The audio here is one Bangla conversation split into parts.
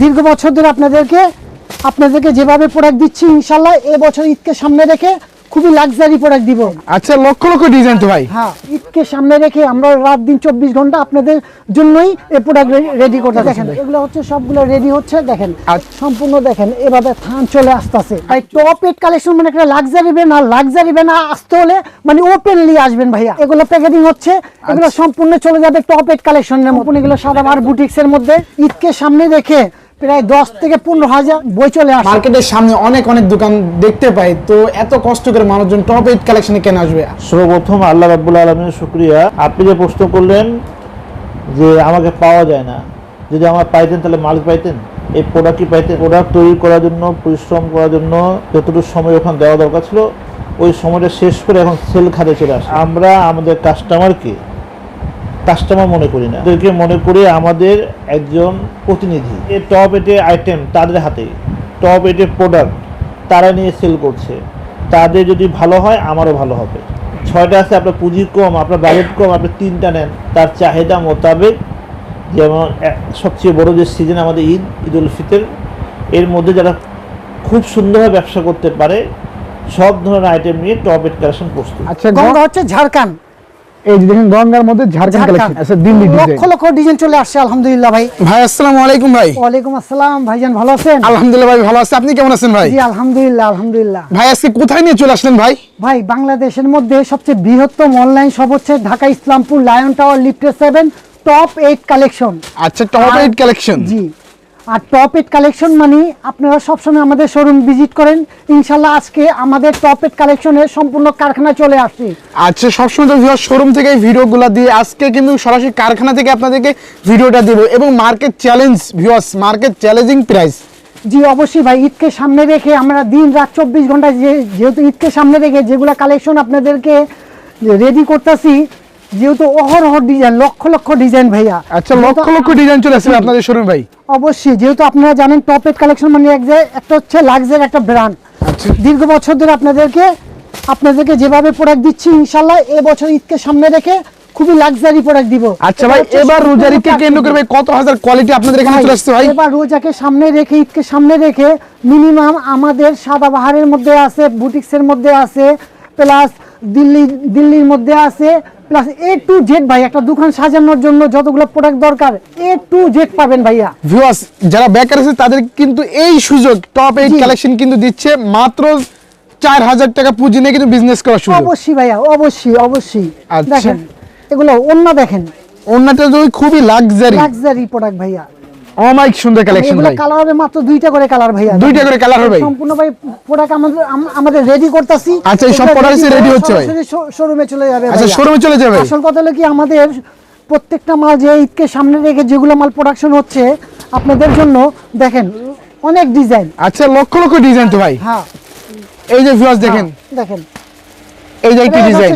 দীর্ঘ বছর ধরে আপনাদেরকে আপনাদেরকে যেভাবে প্রোডাক্ট দিচ্ছি ইনশাল্লাহ এবছর ঈদকে সামনে রেখে খুবই লাক্সারি প্রোডাক্ট দিব। আচ্ছা লক্ষ লক্ষ ডিজাইন তো ভাই। হ্যাঁ ঈদকে সামনে রেখে আমরা রাত দিন চব্বিশ ঘণ্টা আপনাদের জন্যই এই প্রোডাক্ট রেডি করতে দেখেন এগুলো হচ্ছে সবগুলো রেডি হচ্ছে দেখেন। আচ্ছা। সম্পূর্ণ দেখেন এভাবে থান চলে আসতেছে। ভাই টপ এড কালেকশন মানে একটা লাক্সারি বেন আর লাক্সারি বেন আসতে হলে মানে ওপেনলি আসবেন ভাইয়া। এগুলো প্যাকেজিং হচ্ছে এগুলো আচ্ছা। সম্পূর্ণ চলে যাবে টপ এড কালেকশনের মতন এগুলো সাদাবার বুটিক্স এর মধ্যে ঈদকে সামনে রেখে প্রায় দশ থেকে পনেরো হাজার বই চলে আসে। মার্কেটের সামনে অনেক অনেক দোকান দেখতে পাই। তো এত কষ্ট করে মানুষজন টপ এইট কালেকশনে কেন আসবে? সর্বপ্রথম আল্লাহ রাব্বুল আলমের শুক্রিয়া। আপনি যে প্রশ্ন করলেন যে আমাকে পাওয়া যায় না যদি আমার পাইতেন তাহলে মালিক পাইতেন? এই প্রোডাক্ট কি পাইতেন? প্রোডাক্ট তৈরি করার জন্য পরিশ্রম করার জন্য যতটুকু সময় ওখানে দেওয়া দরকার ছিল ওই সময়টা শেষ করে এখন সেল খাতে চলে আসে। আমরা আমাদের কাস্টমারকে কাস্টমার মনে করি না। ওদেরকে মনে করে আমাদের একজন প্রতিনিধি, এ টপ এটে আইটেম তাদের হাতে টপ এটে প্রোডাক্ট তারা নিয়ে সেল করছে। তাদের যদি ভালো হয়, আমারও ভালো হবে। ছয়টা আছে, আপনার পুঁজি কম, আপনার বাজেট কম, আপনি তিনটা নেন, তার চাহিদা মোতাবেক যেমন সবচেয়ে বড় যে সিজন আমাদের ঈদ ঈদ উল ফিতর, এর মধ্যে যারা খুব সুন্দরভাবে ব্যবসা করতে পারে, সব ধরনের আইটেম নিয়ে টপ এট কালেকশন প্রস্তুত। আচ্ছা গঙ্গা হচ্ছে ঝাড়খান্ড এই যে দেখেন গঙ্গার মধ্যে ঝাড়খণ্ড কালেকশন আচ্ছা দিল্লি ডিজাইন লক্ষ লক্ষ ডিজাইন চলে আসছে আলহামদুলিল্লাহ ভাই। ভাই আসসালামু আলাইকুম ভাই। ওয়ালাইকুম আসসালাম ভাইজান ভালো আছেন? আলহামদুলিল্লাহ ভাই ভালো আছে। আপনি কেমন আছেন ভাই? জি আলহামদুলিল্লাহ আলহামদুলিল্লাহ। ভাই আজকে কোথায় নিয়ে চলে আসলেন ভাই? ভাই বাংলাদেশের মধ্যে সবচেয়ে বৃহত্তম অনলাইন সব হচ্ছে ঢাকা ইসলামপুর লায়ন টাওয়ার লিফটেড সেভেন টপ এইট কালেকশন আচ্ছা টপ আর- এইট কালেকশন জি। আর টপ এইট কালেকশন মানে আপনারা সবসময় আমাদের শোরুম ভিজিট করেন। ইনশাল্লাহ আজকে আমাদের টপ এইট কালেকশনের সম্পূর্ণ কারখানা চলে আসছে। আচ্ছা সবসময় তো ভিউয়ার শোরুম থেকে ভিডিওগুলো দিয়ে আজকে কিন্তু সরাসরি কারখানা থেকে আপনাদেরকে ভিডিওটা দেব এবং market challenge viewers market challenging price জি অবশ্যই ভাই ঈদকে সামনে রেখে আমরা দিন রাত চব্বিশ ঘণ্টা যেহেতু ঈদকে সামনে রেখে যেগুলো কালেকশন আপনাদেরকে রেডি করতেছি যেহেতু অহরহ ডিজাইন লক্ষ লক্ষ ডিজাইন ভাইয়া। আচ্ছা লক্ষ লক্ষ ডিজাইন চলে আসবে আপনাদের শোরুম ভাই। অবশ্যই যেহেতু আপনারা জানেন টপ এড কালেকশন মানে এক যে একটা হচ্ছে লাক্সারি একটা ব্র্যান্ড আচ্ছা। দীর্ঘ বছর ধরে আপনাদেরকে আপনাদেরকে যেভাবে প্রোডাক্ট দিচ্ছি ইনশাল্লাহ এবছর ঈদকে সামনে রেখে খুবই লাক্সারি প্রোডাক্ট দিব। আচ্ছা ভাই এবার রোজারিকে কেন্দ্র করে ভাই কত হাজার কোয়ালিটি আপনাদের এখানে চলে আসছে ভাই? এবার রোজাকে সামনে রেখে ঈদকে সামনে রেখে মিনিমাম আমাদের সাদা বাহারের মধ্যে আছে বুটিক্সের মধ্যে আছে প্লাস দিল্লি দিল্লির মধ্যে আছে প্লাস এ টু জেড ভাই একটা দোকান সাজানোর জন্য যতগুলো প্রোডাক্ট দরকার এ টু জেড পাবেন ভাইয়া। ভিউয়ার্স যারা বেকার আছে তাদের কিন্তু এই সুযোগ টপ এইট কালেকশন কিন্তু দিচ্ছে মাত্র চার হাজার টাকা পুঁজি নিয়ে কিন্তু বিজনেস করা শুরু অবশ্যই ভাইয়া অবশ্যই অবশ্যই। আচ্ছা। দেখেন এগুলো অন্য দেখেন। অন্যটা তো খুবই লাক্সারি লাক্সারি প্রোডাক্ট ভাইয়া। অমাইক সুন্দর কালেকশন ভাই। কালার হবে মাত্র দুইটা করে কালার ভাইয়া দুইটা করে কালার হবে সম্পূর্ণ ভাই প্রোডাক্ট আমাদের আমাদের রেডি করতেছি। আচ্ছা, এই সব এসে ready হচ্ছে ভাই? শোরুমে চলে যাবে আচ্ছা শোরুমে চলে যাবে। আসল কথা হলো কি আমাদের প্রত্যেকটা মাল যে ঈদকে সামনে রেখে যেগুলো মাল প্রোডাকশন হচ্ছে আপনাদের জন্য দেখেন অনেক ডিজাইন আচ্ছা লক্ষ লক্ষ ডিজাইন তো ভাই। হ্যাঁ। এই যে ভিউয়ার্স দেখেন। দেখেন। এই যে একটি ডিজাইন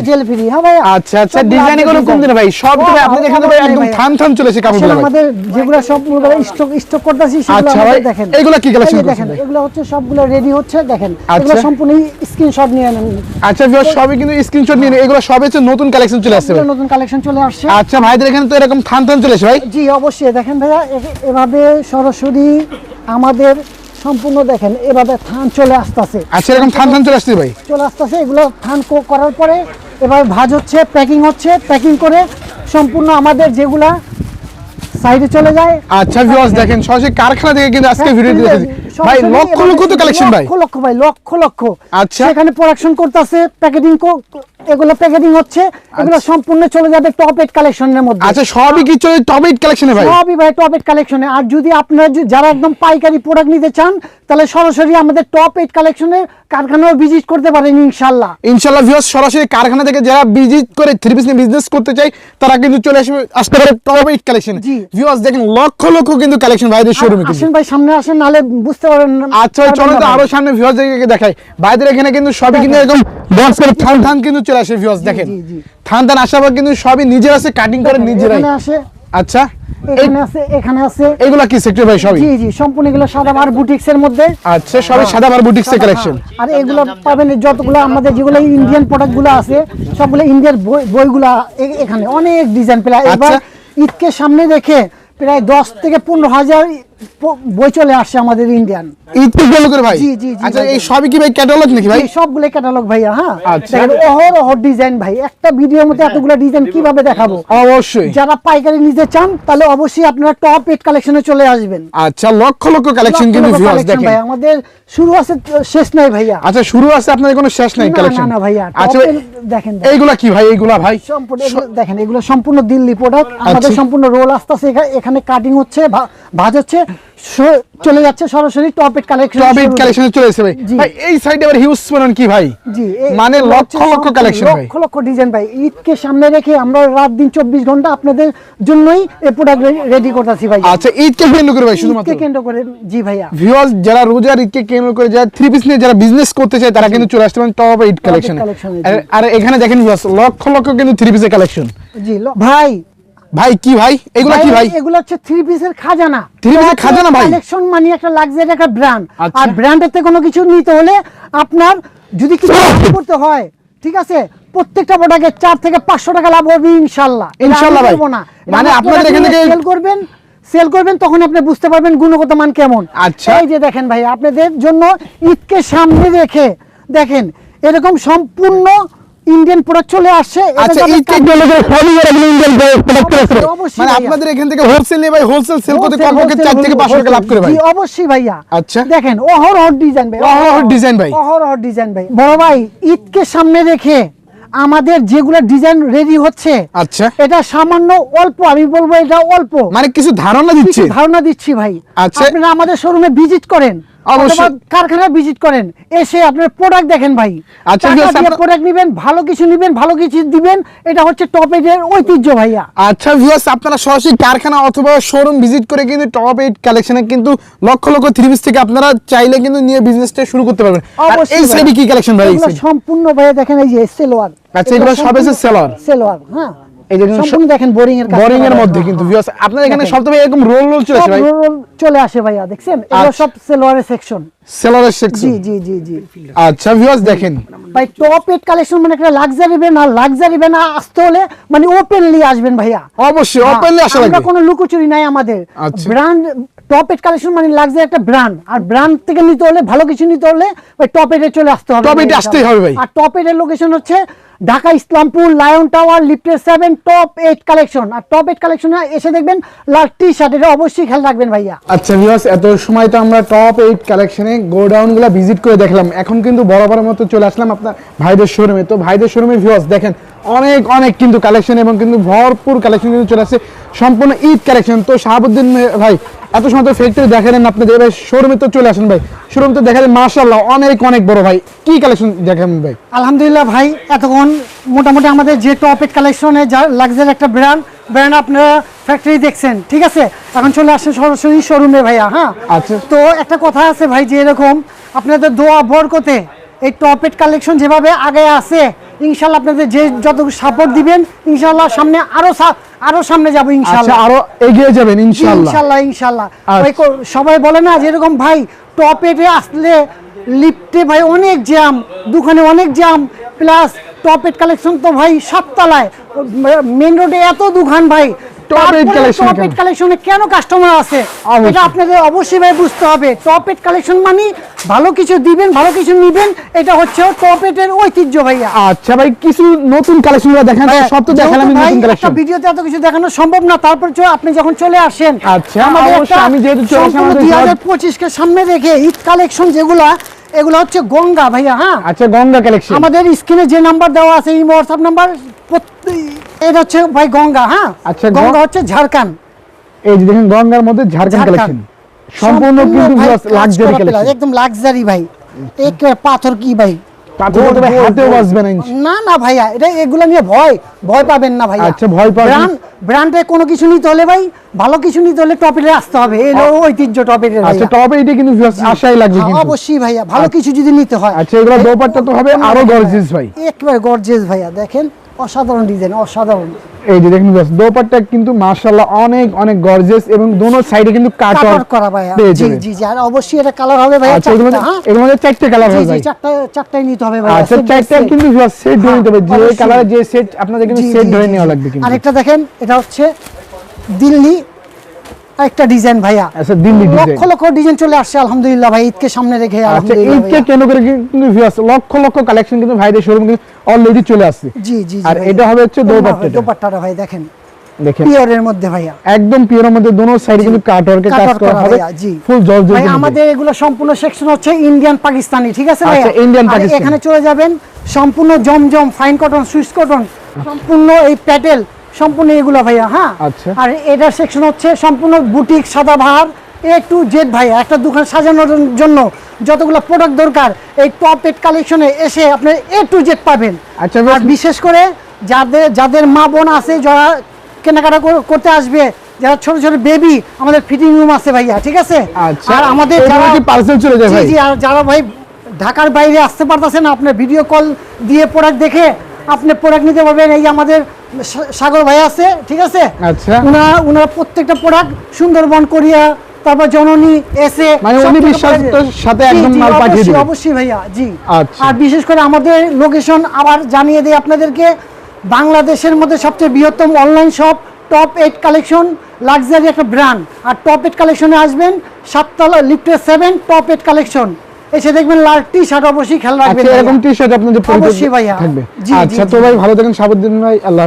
হ্যাঁ ভাই আচ্ছা আচ্ছা ডিজাইন এগুলো কোন দিনে ভাই। সব ভাই আপনাদের এখানে ভাই একদম থান থান চলে কাপড়গুলো আমাদের যেগুলো সব স্টক স্টক করতেছি সেগুলো আচ্ছা ভাই, দেখেন। এগুলো কি collection দেখেন এগুলো হচ্ছে সবগুলো রেডি হচ্ছে দেখেন। আচ্ছা। এগুলো সম্পূর্ণ স্ক্রিনশট নিয়ে নেন। আচ্ছা সবই কিন্তু স্ক্রিনশট নিয়ে এগুলো সব হচ্ছে নতুন কালেকশন চলে আসছে নতুন কালেকশন চলে আসছে। আচ্ছা ভাইদের এখানে তো এরকম থান থান চলেছে ভাই। জি অবশ্যই। দেখেন ভাইয়া এভাবে সরাসরি আমাদের সম্পূর্ণ দেখেন এভাবে থান চলে আসতেছে। আচ্ছা এরকম থান থান চলে আসছে ভাই? চলে আসতেছে এগুলো থান করার পরে এবার ভাজ হচ্ছে প্যাকিং হচ্ছে প্যাকিং করে সম্পূর্ণ আমাদের যেগুলা সাইডে চলে যায়। আচ্ছা ভিউয়ার্স দেখেন সরাসরি কারখানা থেকে কিন্তু আজকে ভিডিও দিয়েছি ভাই লক্ষ লক্ষ তো কালেকশন ভাই। লক্ষ লক্ষ ভাই লক্ষ লক্ষ। আচ্ছা। এখানে প্রোডাকশন করতেছে প্যাকেটিং এগুলো প্যাকেটিং হচ্ছে এগুলো সম্পূর্ণ চলে যাবে টপ এইট কালেকশনের মধ্যে। আচ্ছা সবই কি চলে টপ এইট কালেকশনে ভাই? সবই ভাই টপ এইট কালেকশনে আর যদি আপনারা যারা একদম পাইকারি প্রোডাক্ট নিতে চান তাহলে সরাসরি আমাদের টপ এইট কালেকশনের কারখানাও ভিজিট করতে পারেন ইনশাল্লাহ। ইনশাআল্লাহ ভিউয়ার্স সরাসরি কারখানা থেকে যারা ভিজিট করে থ্রি পিস নিয়ে বিজনেস করতে চাই তারা কিন্তু চলে আসবে আসতে পারে টপ এইট কালেকশন। ভিউয়ার্স দেখেন লক্ষ লক্ষ কিন্তু কালেকশন ভাইদের শোরুমে আসেন ভাই সামনে আসেন নাহলে বুঝতে পারবেন আচ্ছা ভাই, চলো তো আরও সামনে ভিউয়ার্স দেখে দেখাই। ভাইদের এখানে কিন্তু সবই কিন্তু এরকম বক্স করে থান থান কিন্তু চলে আসে ভিউয়ার্স দেখেন। জি, জি। থান থান আসার পর কিন্তু সবই নিজের আছে কাটিং করে নিজেরাই। আসে আচ্ছা এখানে আছে এখানে আছে এগুলা কি সেক্টর ভাই সবই? জি জি সম্পূর্ণ এগুলো সাদা আর বুটিক্স এর মধ্যে। আচ্ছা সবই সাদা বার বুটিক্সের কালেকশন হ্যাঁ, আর এগুলো পাবেন যতগুলো আমাদের যেগুলো ইন্ডিয়ান প্রোডাক্টগুলো আছে সবগুলো বইগুলা এখানে অনেক ডিজাইন প্রায়। এবার আচ্ছা। ঈদকে সামনে রেখে প্রায় দশ থেকে পনেরো হাজার বই চলে আসছে আমাদের ইন্ডিয়ান করে ভাই। জি, জি, আচ্ছা এই সবই কি ভাই ক্যাটালগ নাকি ভাই? সবগুলো ক্যাটালগ ভাইয়া হ্যাঁ। আচ্ছা। দেখেন অহর অহর ডিজাইন ভাই। একটা ভিডিওর মধ্যে এতগুলো ডিজাইন কীভাবে দেখাবো? অবশ্যই। যারা পাইকারি নিতে চান তাহলে অবশ্যই আপনারা টপ এট কালেকশনে চলে আসবেন। আচ্ছা লক্ষ লক্ষ কালেকশন কিন্তু ভিউয়ার্স দেখেন। ভাই। আমাদের শুরু আছে শেষ নাই ভাইয়া। আচ্ছা শুরু আছে আপনাদের কোনো শেষ নাই না কালেকশন না ভাইয়া আচ্ছা দেখেন। এইগুলা কি ভাই এইগুলা ভাই? সম্পূর্ণ দেখেন এগুলো সম্পূর্ণ দিল্লি প্রোডাক্ট আমাদের আচ্ছা। সম্পূর্ণ রোল আসতেছে এখা- এখানে কাটিং হচ্ছে ভাজ হচ্ছে। চলে যাচ্ছে সরাসরি টপ এট কালেকশন টপ কালেকশনে চলে এসেছে ভাই। ভাই এই সাইডে আবার হিউজ পরিমাণ কি ভাই? জি মানে লক্ষ লক্ষ কালেকশন ভাই লক্ষ লক্ষ ডিজাইন ভাই। ঈদকে সামনে রেখে আমরা রাত দিন চব্বিশ ঘণ্টা আপনাদের জন্যই এই প্রোডাক্ট রেডি করতেছি ভাই। আচ্ছা ঈদকে কেন্দ্র করে ভাই শুধুমাত্র। ঈদকে কেন্দ্র করে জি ভাইয়া। ভিউয়ার্স যারা রোজার ঈদকে কেন্দ্র করে যারা থ্রি পিস নিয়ে যারা বিজনেস করতে চায় তারা কিন্তু চলে আসতে পারেন টপ এইট কালেকশন। আর এখানে দেখেন ভিউয়ার্স লক্ষ লক্ষ কিন্তু থ্রি পিসের কালেকশন জি ভাই ভাই কি ভাই? এগুলা কি ভাই এগুলো হচ্ছে থ্রি পিসের খাজানা। এর খাজানা ভাই? কালেকশন মানে একটা লাক্সারি একটা ব্র্যান্ড আচ্ছা। আর ব্র্যান্ডের থেকে কোনো কিছু নিতে হলে আপনার যদি কিছু করতে হয় ঠিক আছে? প্রত্যেকটা প্রোডাক্টে চার থেকে পাঁচশো টাকা লাভ হবে আমি ইনশাল্লাহ ভাই। মানে আপনাদের এখান থেকে- সেল করবেন সেল করবেন তখন আপনি বুঝতে পারবেন গুণগত মান কেমন। আচ্ছা। এই যে দেখেন ভাই আপনাদের জন্য ঈদকে সামনে রেখে দেখেন এরকম সম্পূর্ণ ইন্ডিয়ান প্রোডাক্ট চলে এটা আচ্ছা যাতে ঈদকে সবই এরকম ইন্ডিয়ান প্রোডাক্ট আছে। মানে আপনাদের এখান থেকে হোলসেল নিয়ে ভাই হোলসেল সেল করতে কমপক্ষে চার থেকে টাকা লাভ করে ভাই। অবশ্যই ভাইয়া। আচ্ছা। দেখেন অহরহ ডিজাইন ভাই অহরহ design ভাই। অহরহ ডিজাইন ভাই। বড় ভাই ঈদকে সামনে রেখে আমাদের যেগুলো ডিজাইন রেডি হচ্ছে আচ্ছা। এটা সামান্য অল্প আমি বলব এটা অল্প। মানে কিছু ধারণা দিচ্ছি? ধারণা দিচ্ছি ভাই। আচ্ছা। আপনারা আমাদের শোরুমে ভিজিট করেন। অবশ্যই। অথবা ভিজিট করেন এসে আপনার প্রোডাক্ট দেখেন ভাই আচ্ছা, প্রোডাক্ট নিবেন ভালো কিছু নিবেন ভালো কিছু দিবেন এটা হচ্ছে টপ এর ঐতিহ্য ভাইয়া আচ্ছা ভিউয়ার্স আপনারা সরাসরি কারখানা অথবা শোরুম ভিজিট করে কিন্তু টপ এইট কালেকশনে কিন্তু লক্ষ লক্ষ থ্রি পিস থেকে আপনারা চাইলে কিন্তু নিয়ে বিজনেসটা শুরু করতে পারবেন এই। সাইডে কি কালেকশন ভাই? সম্পূর্ণ ভাইয়া দেখেন এই যে সেলোয়ার আচ্ছা, এগুলো সব হচ্ছে সেলোয়ার। সেলোয়ার হ্যাঁ এই যে কিন্তু সম্পূর্ণ দেখেন বোরিং এর বোরিং এর মধ্যে কিন্তু। ভিউয়ার্স আপনাদের এখানে সব তো এরকম রোল রোল চলে আসে ভাই রোল চলে আসে ভাইয়া দেখছেন এগুলো আচ্ছা। সব সেলোয়ারের সেকশন সেলারের সেকশন জি জি জি আচ্ছা ভিউয়ার্স দেখেন। ভাই টপ এট কালেকশন মানে একটা লাক্সারি আর লাক্সারি আসতে হলে মানে ওপেনলি আসবেন ভাইয়া। অবশ্যই হ্যাঁ, ওপেনলি আসা লাগবে। কোনো লুকোচুরি নাই আমাদের। ব্র্যান্ড টপ এট কালেকশন মানে লাক্সারি একটা ব্র্যান্ড আর ব্র্যান্ড থেকে নিতে হলে ভালো কিছু নিতে হলে ভাই টপ এটে চলে আসতে হবে। Eight আসতেই হবে ভাই। আর টপ এটের লোকেশন হচ্ছে ঢাকা ইসলামপুর লায়ন টাওয়ার লিফটের সেভেন টপ এইট কালেকশন আর টপ এইট কালেকশনে এসে দেখবেন লাল টি শার্ট এটা অবশ্যই খেয়াল রাখবেন ভাইয়া। আচ্ছা ভিউয়ার্স এত সময় তো আমরা টপ এইট কালেকশনে গোডাউনগুলো ভিজিট করে দেখলাম। এখন কিন্তু বরাবর মতো চলে আসলাম আপনার ভাইদের শোরুমে তো ভাইদের শোরুমে ভিউয়ার্স দেখেন অনেক অনেক কিন্তু কালেকশন এবং কিন্তু ভরপুর কালেকশন কিন্তু চলে আসছে। সম্পূর্ণ ঈদ কালেকশন তো শাহাবুদ্দিন ভাই এত সময় তো ফ্যাক্টরি দেখালেন আপনাদের। এবার শোরুমে তো চলে আসেন ভাই। শোরুম তো দেখালেন মার্শাল্লাহ অনেক অনেক বড় ভাই। কি কালেকশন দেখাবেন ভাই? আলহামদুলিল্লাহ ভাই এতক্ষণ মোটামুটি আমাদের যে টপ এইট কালেকশনে যা লাক্সারি একটা ব্র্যান্ড ব্র্যান্ড আপনারা ফ্যাক্টরি দেখছেন ঠিক আছে? এখন চলে আসছে সরাসরি শোরুমে ভাইয়া হ্যাঁ? আচ্ছা। তো একটা কথা আছে ভাই যে এরকম আপনাদের দোয়া বরকতে এই টপ এইট কালেকশন যেভাবে আগে আছে ইনশাল্লাহ আপনাদের যে যতটুকু সাপোর্ট দিবেন ইনশাল্লাহ সামনে আরও আরও সামনে যাব আচ্ছা ইনশাল্লাহ আরও এগিয়ে যাবেন ইনশাল্লাহ ইনশাল্লাহ ইনশাল্লাহ আচ্ছা। সবাই বলে না যেরকম ভাই টপ এটে আসলে লিফটে ভাই অনেক জ্যাম দোকানে অনেক jam plus top eight collection তো ভাই সাততলায়। মেন রোডে এত দুখান ভাই Top eight collection টপ কেন? এট কালেকশনে কেন কাস্টমার আছে? এটা আপনাদের অবশ্যই ভাই বুঝতে হবে। টপ এট কালেকশন মানে ভালো কিছু দিবেন ভালো কিছু নিবেন এটা হচ্ছে টপ এটের ঐতিহ্য ভাইয়া। আচ্ছা ভাই কিছু নতুন কালেকশন দেখান সব তো দেখালাম নতুন কালেকশন ভিডিওতে এত কিছু দেখানো সম্ভব না তারপর আপনি যখন চলে আসেন আচ্ছা, অবশ্যই, আমি যেহেতু চলে আসি, আমাদের দুই হাজার সামনে রেখে ঈদ কালেকশন যেগুলা এগুলো হচ্ছে গঙ্গা ভাইয়া হ্যাঁ? আচ্ছা গঙ্গা কালেকশন আমাদের স্ক্রিনে যে নাম্বার দেওয়া আছে এই হোয়াটসঅ্যাপ নাম্বার এটা হচ্ছে ভাই গঙ্গা হ্যাঁ? আচ্ছা, গঙ্গা হচ্ছে ঝাড়খান্ড এই যে দেখেন গঙ্গার মধ্যে ঝাড়খণ্ড। কালেকশন সম্পূর্ণ কিন্তু লাক্সারি কালেকশন একদম লাক্সারি ভাই। এক পাথর কি ভাই? না না ভাইয়া এটা এগুলা নিয়ে ভয় ভয় পাবেন না ভাইয়া। আচ্ছা, ভয় পাবেন। ব্র্যান্ডে কোনো কিছু নিতে হলে ভাই ভালো কিছু নিতে হলে টপেটে আসতে হবে। এই ঐতিহ্য টপেটের আচ্ছা টপে এটা কিন্তু আশাই লাগবে হ্যাঁ, কিন্তু। অবশ্যই ভাইয়া ভালো কিছু যদি নিতে হয়। আচ্ছা এগুলো দোপাট্টা তো হবে আরও গর্জিয়াস ভাই। একবারে গর্জিয়াস ভাইয়া দেখেন। অসাধারণ ডিজাইন অসাধারণ। এই যে দেখুন দোস্ত দোপাট্টা কিন্তু মাশাআল্লাহ অনেক অনেক গর্জিয়াস এবং দোনো সাইডে কিন্তু কাট আউট করা ভাইয়া। জি জি জি আর অবশ্যই এটা কালার হবে ভাইয়া আচ্ছা এর হ্যাঁ? মধ্যে চারটি কালার জি হবে ভাই। চারটা চারটাই নিতে হবে ভাই আচ্ছা চারটি কিন্তু সেট ধরে নিতে হবে। যে কালার যে সেট আপনাদের কিন্তু সেট ধরে নেওয়া লাগবে কিন্তু। আরেকটা দেখেন এটা হচ্ছে দিল্লি একটা ডিজাইন ভাইয়া। আচ্ছা দিল্লি ডিজাইন লক্ষ লক্ষ ডিজাইন চলে আসছে আলহামদুলিল্লাহ ভাই ঈদকে সামনে রেখে আচ্ছা ঈদকে কেন করে কিন্তু ভিউয়ার্স লক্ষ লক্ষ কালেকশন কিন্তু ভাইদের শোরুম কিন্তু অলরেডি চলে আসছে। জি জি আর এটা হবে হচ্ছে দোপাট্টাটা। দোপাট্টাটা ভাই দেখেন। দেখেন। পিওরের মধ্যে ভাইয়া। একদম পিওরের মধ্যে দোনো সাইডে কিন্তু কাজ করা হবে। ফুল ভাই আমাদের এগুলো সম্পূর্ণ সেকশন হচ্ছে ইন্ডিয়ান পাকিস্তানি ঠিক আছে ভাইয়া? আচ্ছা, আর পাকিস্তানি। এখানে চলে যাবেন সম্পূর্ণ জমজম ফাইন কটন সুইস কটন সম্পূর্ণ এই প্যাটেল সম্পূর্ণ এগুলো ভাইয়া হ্যাঁ? আচ্ছা। আর এটার সেকশন হচ্ছে সম্পূর্ণ boutique Sadabahar A to Z ভাইয়া একটা দোকান সাজানোর জন্য যতগুলো প্রোডাক্ট দরকার এই টপ এড কালেকশনে এসে আপনি এ টু জেড পাবেন। আচ্ছা, আর বিশেষ করে যাদের যাদের মা বোন আছে যারা কেনাকাটা করতে আসবে যারা ছোট ছোট বেবি আমাদের ফিটিং রুম আছে ভাইয়া ঠিক আছে? আচ্ছা আর আমাদের যারা পার্সেল চলে যায় জি ভাই? জি আর যারা ভাই ঢাকার বাইরে আসতে পারতেছে না আপনি ভিডিও কল দিয়ে প্রোডাক্ট দেখে আপনি প্রোডাক্ট নিতে পারবেন এই আমাদের সাগর ভাই আছে ঠিক আছে আচ্ছা। উনারা উনারা প্রত্যেকটা প্রোডাক্ট সুন্দরবন কোরিয়া তারপর জননী এসে মানে উনি বিশ্বাসের সাথে একদম মাল পাঠিয়ে দিবেন। অবশ্যই ভাইয়া জি আচ্ছা। আর বিশেষ করে আমাদের লোকেশন আবার জানিয়ে দেই আপনাদেরকে বাংলাদেশের মধ্যে সবচেয়ে বৃহত্তম online shop top eight collection luxury একটা ব্র্যান্ড আর টপ এইট কালেকশনে আসবেন সাততলা লিফটের সেভেন টপ এইট কালেকশন এসে দেখবেন লাল টি শার্ট অবশ্যই খেয়াল রাখবেন আচ্ছা এরকম টি শার্ট আপনাদের অবশ্যই ভাইয়া। থাকবে। আচ্ছা তো ভাই ভালো থাকেন সাবধান ভাই আল্লাহ